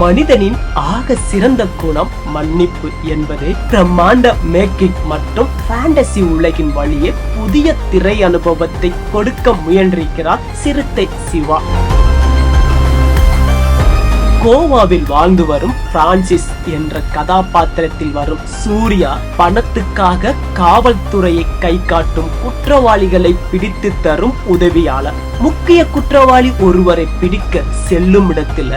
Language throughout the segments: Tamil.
மனிதனின் ஆக சிறந்த குணம் மன்னிப்பு என்பதை பிரம்மாண்ட மேக்கிங் மற்றும் ஃபேண்டசி உலகின் வழியே புதிய திரை அனுபவத்தை கொடுக்க முயன்றிருக்கிறார் சிறுத்தை சிவா. கோவாவில் வாழ்ந்து வரும் பிரான்சிஸ் என்ற கதாபாத்திரத்தில் வரும் சூர்யா பணத்துக்காக காவல்துறையை கை காட்டும் குற்றவாளிகளை பிடித்து தரும் உதவியாளர். முக்கிய குற்றவாளி ஒருவரை பிடிக்க செல்லும் இடத்துல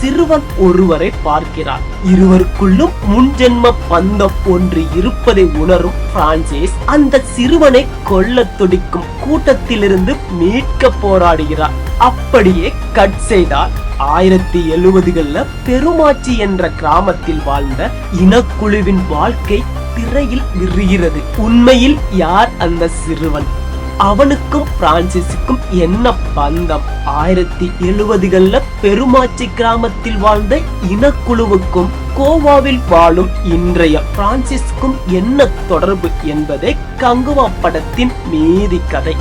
சிறுவன் ஒருவரை பார்க்கிறார். இருவருக்குள்ளும் முன்ஜென்ம பந்தம் ஒன்று இருப்பதை உணரும் பிரான்சிஸ் அந்த சிறுவனை கொல்ல துடிக்கும் கூட்டத்திலிருந்து மீட்க போராடுகிறார். அப்படியே கட் செய்தால் ஆயிரத்தி எழுபதுகள்ல பெருமாச்சி என்ற கிராமத்தில் வாழ்ந்த இனக்குழுவின் வாழ்க்கை திரையில் விரிகிறது. உண்மையில் யார் அந்த சிறுவன்? அவனுக்கும் பிரான்சிஸுக்கும் என்ன பந்தம்? ஆயிரத்தி எழுபதுகள்ல பெருமாச்சி கிராமத்தில் வாழ்ந்த இனக்குழுவுக்கும் கோவாவில் வாழும் இன்றைய பிரான்சிஸ்க்கும் என்ன தொடர்பு என்பதே கங்குவா படத்தின் மீதி கதை.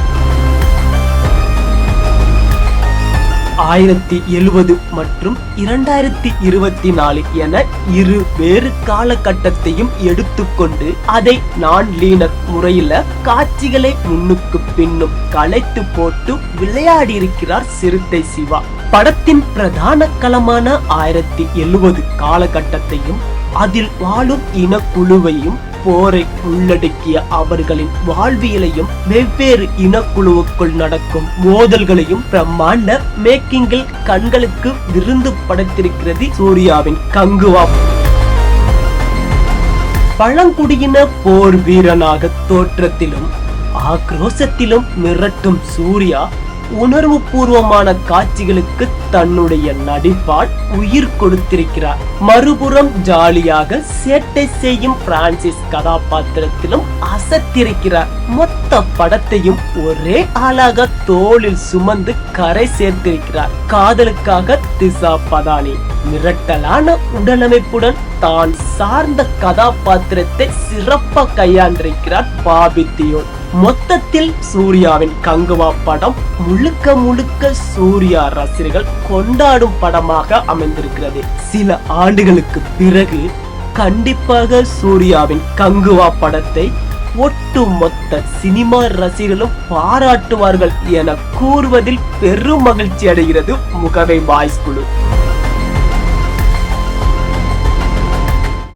ஆயிரத்தி எழுபது மற்றும் இரண்டாயிரத்தி இருபத்தி நாலு என இரு வேறு காலகட்டத்தையும் எடுத்துக்கொண்டு அதை நான் லீனர் முறையில காட்சிகளை முன்னுக்கு பின்னும் களைத்து போட்டு விளையாடி இருக்கிறார் சிறுத்தை சிவா. படத்தின் பிரதான களமான ஆயிரத்தி எழுபது காலகட்டத்தையும் அதில் வாழும் இனக்குழுவையும் போரை உள்ளடக்கிய அவர்களின் வாழ்வியலையும் வெவ்வேறு இனக்குழுவுக்குள் நடக்கும் மோதல்களையும் பிரம்மாண்ட மேக்கிங்கில் கண்களுக்கு விருந்து படைத்திருக்கிறது சூர்யாவின் கங்குவா. பழங்குடியின போர் வீரனாக தோற்றத்திலும் ஆக்ரோசத்திலும் மிரட்டும் சூர்யா உணர்வு பூர்வமான காட்சிகளுக்கு தன்னுடைய நடிப்பால் உயிர் கொடுத்திருக்கிறார். மறுபுறம் ஜாலியாக சேட்டை செய்யும் பிரான்சிஸ் கதாபாத்திரத்திலும் அசத்திருக்கிறார். மொத்த படத்தையும் ஒரே ஆளாக தோளில் சுமந்து கரை சேர்த்திருக்கிறார். காதலுக்காக திசா பதானி. மிரட்டலான உடலமைப்புடன் தான் சார்ந்த கதாபாத்திரத்தை சிறப்பாக கையாண்டிருக்கிறார் பாபி தியோன் மொத்தத்தில் சூர்யாவின் கங்குவா படம் முழுக்க முழுக்க சூர்யா ரசிகர்கள் கொண்டாடும் படமாக அமைந்திருக்கிறது. சில ஆண்டுகளுக்கு பிறகு கண்டிப்பாக சூர்யாவின் கங்குவா படத்தை ஒட்டுமொத்த சினிமா ரசிகர்களும் பாராட்டுவார்கள் என கூறுவதில் பெரும் மகிழ்ச்சி அடைகிறது முகவை வாய்ஸ் குழு.